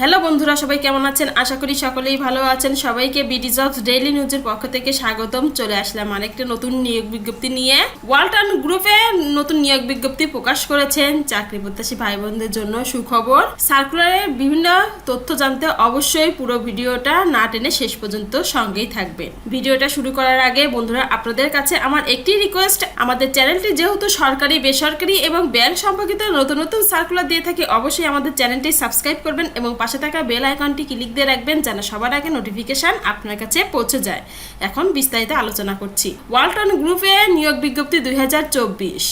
Hello বন্ধুরা, সবাই কেমন আছেন? আশা করি সকলেই ভালো আছেন। সবাইকে বিডি জবস ডেইলি নিউজের পক্ষ থেকে স্বাগতম। চলে আসলাম আরেকটা নতুন নিয়োগ বিজ্ঞপ্তি নিয়ে। ওয়ালটন গ্রুপে নতুন নিয়োগ বিজ্ঞপ্তি প্রকাশ করেছেন চাকরি প্রত্যাশী ভাই বোনদের জন্য সুখবর। সার্কুলারের বিভিন্ন তথ্য জানতে অবশ্যই পুরো ভিডিওটা না টেনে শেষ পর্যন্ত সঙ্গেই থাকবেন। ভিডিওটা শুরু করার আগে বন্ধুরা, আপনাদের কাছে আমার একটি রিকোয়েস্ট আমাদের চ্যানেলটি যেহেতু সরকারি, বেসরকারি এবং ব্যাংক সম্পর্কিত নতুন নতুন সার্কুলার দিয়ে থাকি, অবশ্যই আমাদের চ্যানেলটি সাবস্ক্রাইব করবেন এবং পাশে থাকা বেল আইকনটি ক্লিক দিয়ে রাখবেন যেন সবার আগে নোটিফিকেশন আপনার কাছে পৌঁছে যায়। এখন বিস্তারিত আলোচনা করছি। ওয়ালটন গ্রুপে নিয়োগ বিজ্ঞপ্তি দুই হাজার চব্বিশ।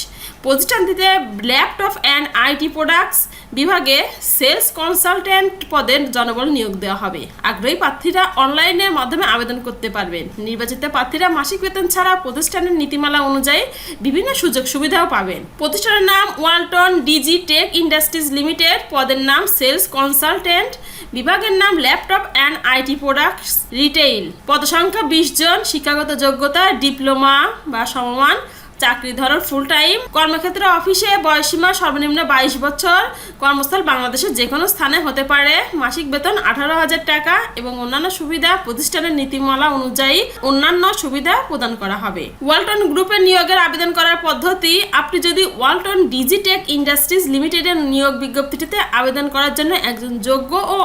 প্রতিষ্ঠানটিতে ল্যাপটপ অ্যান্ড আইটি প্রোডাক্টস বিভাগে সেলস কনসালটেন্ট পদের জনবল নিয়োগ দেওয়া হবে। আগ্রহী প্রার্থীরা অনলাইনের মাধ্যমে আবেদন করতে পারবেন। নির্বাচিত প্রার্থীরা মাসিক বেতন ছাড়া প্রতিষ্ঠানের নীতিমালা অনুযায়ী বিভিন্ন সুযোগ সুবিধাও পাবেন। প্রতিষ্ঠানের নাম Walton Digi Tech Industries Limited. পদের নাম সেলস কনসালটেন্ট বিভাগের নাম laptop and IT products retail পদসংখ্যা বিশ জন। শিক্ষাগত যোগ্যতা, ডিপ্লোমা বা সমমান চাকরি ধরন ফুল টাইম কর্মক্ষেত্রে অফিসে বয়সীমা সর্বনিম্ন বাইশ বছর, কর্মস্থল বাংলাদেশের যে কোনো স্থানে হতে পারে। মাসিক বেতন আঠারো হাজার টাকা এবং অন্যান্য সুবিধা প্রতিষ্ঠানের নীতিমালা অনুযায়ী অন্যান্য সুবিধা প্রদান করা হবে। ওয়ালটন গ্রুপের নিয়োগের আবেদন করার পদ্ধতি, আপনি যদি ওয়ালটন ডিজিটেক ইন্ডাস্ট্রিজ লিমিটেডের নিয়োগ বিজ্ঞপ্তিটিতে আবেদন করার জন্য একজন যোগ্য ও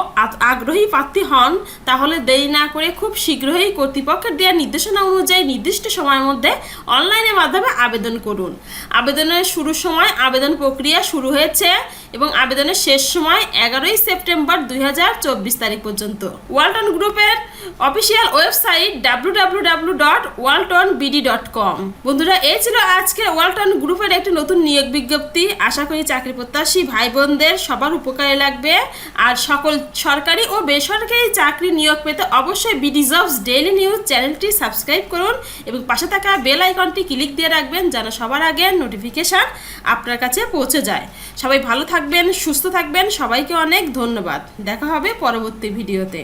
আগ্রহী প্রার্থী হন, তাহলে দেরি না করে খুব শীঘ্রই কর্তৃপক্ষের দেওয়া নির্দেশনা অনুযায়ী নির্দিষ্ট সময়ের মধ্যে অনলাইনের মাধ্যমে আবেদন করুন। আবেদনের শুরুর সময় আবেদন প্রক্রিয়া শুরু হয়েছে এবং আবেদনের শেষ সময় এগারোই সেপ্টেম্বর দুই হাজার চব্বিশ তারিখ পর্যন্ত। ওয়ালটন গ্রুপের official website W W W dot dot com. বন্ধুরা এই ছিল আজকে ওয়ালটন গ্রুপের একটি নতুন নিয়োগ বিজ্ঞপ্তি। আশা করি চাকরি প্রত্যাশী ভাই বোনদের সবার উপকারে লাগবে। আর সকল সরকারি ও বেসরকারি চাকরি নিয়োগ পেতে অবশ্যই বিডি জবস ডেইলি নিউজ চ্যানেলটি সাবস্ক্রাইব করুন এবং পাশে থাকা বেল আইকনটি ক্লিক দিয়ে রাখবেন যেন সবার আগে নোটিফিকেশান আপনার কাছে পৌঁছে যায়। সবাই ভালো থাকবেন সুস্থ থাকবেন। সবাইকে অনেক ধন্যবাদ। দেখা হবে পরবর্তী ভিডিওতে।